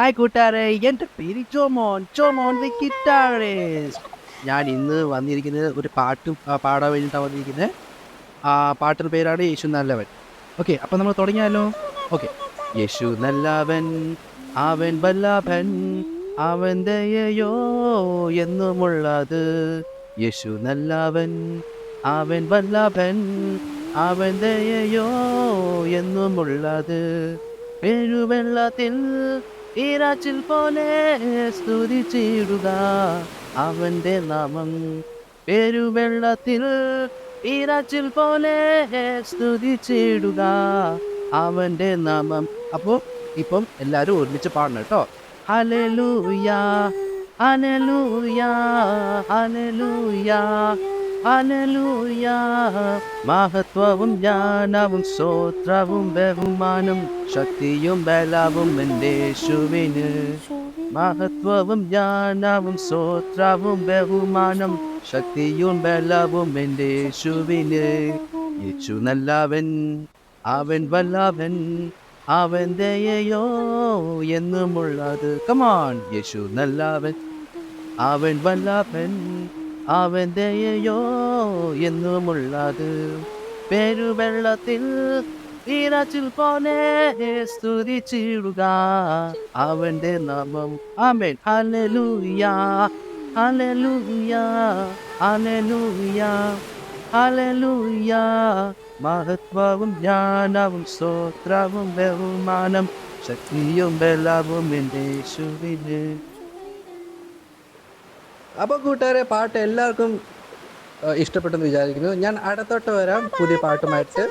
Hi കൂട്ടുകാരെ എന്റെ പേര് ജോമോൻ. ജോമോൻ ഞാൻ ഇന്ന് വന്നിരിക്കുന്നത് ഒരു പാട്ടും പാടാൻ വേണ്ടിയിട്ടാണ് വന്നിരിക്കുന്നത്. ആ പാട്ടിന്റെ പേരാണ് യേശു നല്ലവൻ. ഓക്കെ അപ്പം നമ്മൾ തുടങ്ങിയാലോ? ഓക്കെ. യേശു നല്ലവൻ അവൻ വല്ലഭൻ അവൻ ദയയോ എന്നുമുള്ളത്. യേശു നല്ലവൻ അവൻ വല്ലഭൻ അവൻ ദയയോ എന്നുമുള്ളത്. പെരുവെള്ളത്തിൽ ഈരാച്ചിൽ പോലെ സ്തുതിച്ചിടുക. അവന്റെ നാമം പെരുവെള്ളത്തിൽ ഈരാച്ചിൽ പോലെ സ്തുതിച്ചിടുക. അവന്റെ നാമം അപ്പോൾ ഇപ്പം എല്ലാവരും ഒരുമിച്ച് പാടണം കേട്ടോ. ഹലലൂയ ഹലലൂയ ഹലലൂയ ഹലലൂയ മഹത്വവും ജ്ഞാനവും സ്തോത്രവും ബഹുമാനം ശക്തിയും ബലവും എന്റെ യേശുവിന്. മഹത്വവും ജ്ഞാനവും സ്തോത്രവും ബഹുമാനം ശക്തിയും ബലവും എന്റെ യേശുവിന്. യേശു നല്ലവൻ അവൻ വല്ലവൻ അവൻ ദയയോ എന്നുമുള്ളത്. കമാൺ യേശു നല്ലവൻ അവൻ വല്ലഭൻ അവൻ ദയയോ എന്നുമുള്ളത്. പെരുവെള്ളത്തിൽ ഈരാച്ചിൽ പോലെ സ്തുതിച്ചിടുക. അവന്റെ നാമം ആമേൻ. അലലൂയ അലലൂയ അലലൂയ അലലൂയ മഹത്വവും ജ്ഞാനവും സ്തോത്രവും ബഹുമാനം ശക്തിയും ബലവും എന്റെ യേശുവിന്. അപ്പോൾ കൂട്ടുകാരെ പാട്ട് എല്ലാവർക്കും ഇഷ്ടപ്പെട്ടെന്ന് വിചാരിക്കുന്നു. ഞാൻ അടുത്തോട്ട് വരാം. പുതിയ പാട്ടുമായിട്ട്.